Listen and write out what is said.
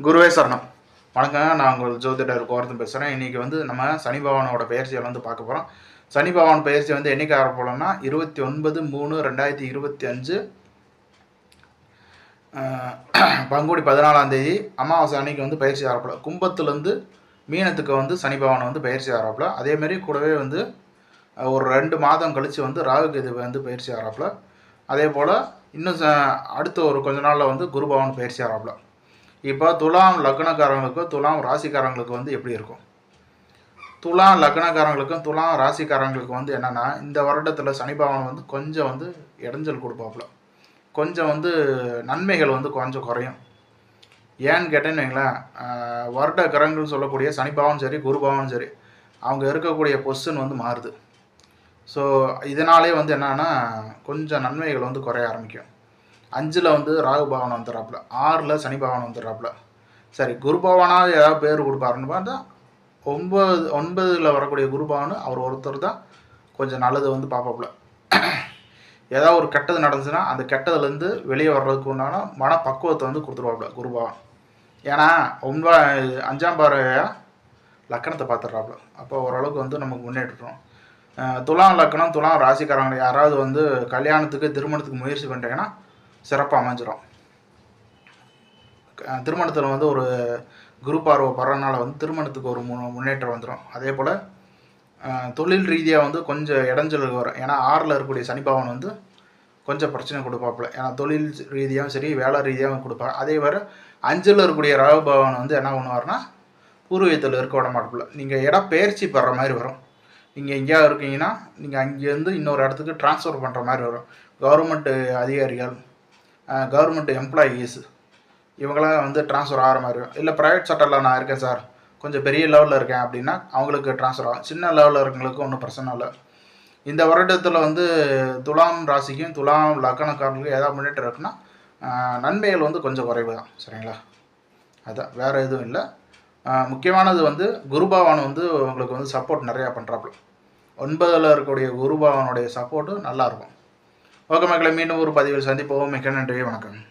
குருவே சரணம். வணக்கம் நான் உங்கள் ஜோதிடர் கோரத்தன் பேசுகிறேன் இன்றைக்கி வந்து நம்ம சனி பகவானோட பயிற்சியை வந்து பார்க்க போகிறோம் சனி பகவான் பயிற்சி வந்து என்றைக்கு ஆரம்பிப்போம்னா இருபத்தி ஒன்பது மூணு ரெண்டாயிரத்தி இருபத்தி அஞ்சு பங்குடி பதினாலாம் தேதி அமாவாசை அன்னைக்கு வந்து பயிற்சி ஆரப்பில் கும்பத்துலேருந்து மீனத்துக்கு வந்து சனி பகவான் வந்து பயிற்சி ஆரப்பில் அதேமாரி கூடவே வந்து ஒரு ரெண்டு மாதம் கழித்து வந்து ராகு கேது வந்து பயிற்சி ஆரப்பில் அதே போல் இன்னும் ச- அடுத்த ஒரு கொஞ்ச நாளில் வந்து குரு பகவான் பயிற்சி ஆரப்பில் இப்போ துலாம் லக்னக்காரங்களுக்கும் துலாம் ராசிக்காரங்களுக்கு வந்து எப்படி இருக்கும்? துலாம் லக்னக்காரங்களுக்கும் துலாம் ராசிக்காரங்களுக்கு வந்து என்னென்னா இந்த வருடத்தில் சனி பகவான் வந்து கொஞ்சம் வந்து இடைஞ்சல் கொடுப்பாப்புல. கொஞ்சம் வந்து நன்மைகள் வந்து கொஞ்சம் குறையும். ஏன்னு கேட்டேன்னு வைங்களேன் வருட கிரகங்கள் சொல்லக்கூடிய சனி பகவானும் சரி குரு பகவானும் சரி அவங்க இருக்கக்கூடிய பொசிஷன் வந்து மாறுது. ஸோ இதனாலே வந்து என்னன்னா கொஞ்சம் நன்மைகள் வந்து குறைய ஆரம்பிக்கும். அஞ்சில் வந்து ராகு பகவான் வந்துடுறாப்புல ஆறில் சனி பகவான் வந்துடுறாப்புல. சரி குரு பகவானாக ஏதாவது பேர் கொடுப்பாருன்னு பார்த்தா ஒன்பது ஒன்பதில் வரக்கூடிய குரு பகவான் அவர் ஒருத்தர் தான் கொஞ்சம் நல்லது வந்து பார்ப்பாப்புல. ஏதாவது ஒரு கெட்டது நடந்துச்சுன்னா அந்த கெட்டதுலேருந்து வெளியே வர்றதுக்கு உண்டான மன பக்குவத்தை வந்து கொடுத்துருவாப்புல குரு பகவான். ஏன்னா ஒன்பா அஞ்சாம் பாறையாக லக்கணத்தை பார்த்துட்றாப்புல. அப்போ ஓரளவுக்கு வந்து நமக்கு முன்னேற்றோம் துலாம் லக்கணம் துலாம் ராசிக்காரங்க யாராவது வந்து கல்யாணத்துக்கு திருமணத்துக்கு முயற்சி பண்ணுறீங்கன்னா சிறப்பாக அமைஞ்சிடும் திருமணத்தில் வந்து ஒரு குரு பார்வை படுறதுனால வந்து திருமணத்துக்கு ஒரு மு முன்னேற்றம் வந்துடும் அதே போல் தொழில் ரீதியாக வந்து கொஞ்சம் இடைஞ்சல் வரும் ஏன்னா ஆறில் இருக்கக்கூடிய சனிபாவன் வந்து கொஞ்சம் பிரச்சனை கொடுப்பாப்புல. ஏன்னா தொழில் ரீதியாகவும் சரி வேலை ரீதியாகவும் கொடுப்பாங்க. அதே வேறு அஞ்சில் இருக்கக்கூடிய ராகு வந்து என்ன பண்ணுவார்னா பூர்வீகத்தில் இருக்க விட மாட்டாப்புல. நீங்கள் இடம் பெயர்ச்சி பெற மாதிரி வரும். நீங்கள் எங்கேயா இருக்கீங்கன்னா நீங்கள் அங்கேருந்து இன்னொரு இடத்துக்கு ட்ரான்ஸ்ஃபர் பண்ணுற மாதிரி வரும். கவர்மெண்ட் அதிகாரிகள் கவர்மெண்ட் எம்ப்ளாயீஸ் இவங்களாம் வந்து ட்ரான்ஸ்ஃபர் ஆகிற மாதிரி இருக்கும். இல்லை ப்ரைவேட் செக்டரில் நான் இருக்கேன் சார் கொஞ்சம் பெரிய லெவலில் இருக்கேன் அப்படின்னா அவங்களுக்கு ட்ரான்ஸ்ஃபர் ஆகும். சின்ன லெவலில் இருக்கவங்களுக்கு ஒன்றும் பிரச்சனை இல்லை. இந்த வருடத்தில் வந்து துலாம் ராசிக்கும் துலாம் லக்கணக்காரர்களுக்கும் ஏதாவது முன்னேற்றம் இருக்குன்னா நன்மைகள் வந்து கொஞ்சம் குறைவு தான். சரிங்களா? அதான். வேறு எதுவும் இல்லை. முக்கியமானது வந்து குருபாவான் வந்து உங்களுக்கு வந்து சப்போர்ட் நிறையா பண்ணுறாப்புல ஒன்பதில் இருக்கக்கூடிய குருபாவனுடைய சப்போர்ட்டு நல்லாயிருக்கும் ஓகே மக்களை மீண்டும் ஒரு பதிவில் சந்திப்போம். மிக நன்றி வணக்கம்.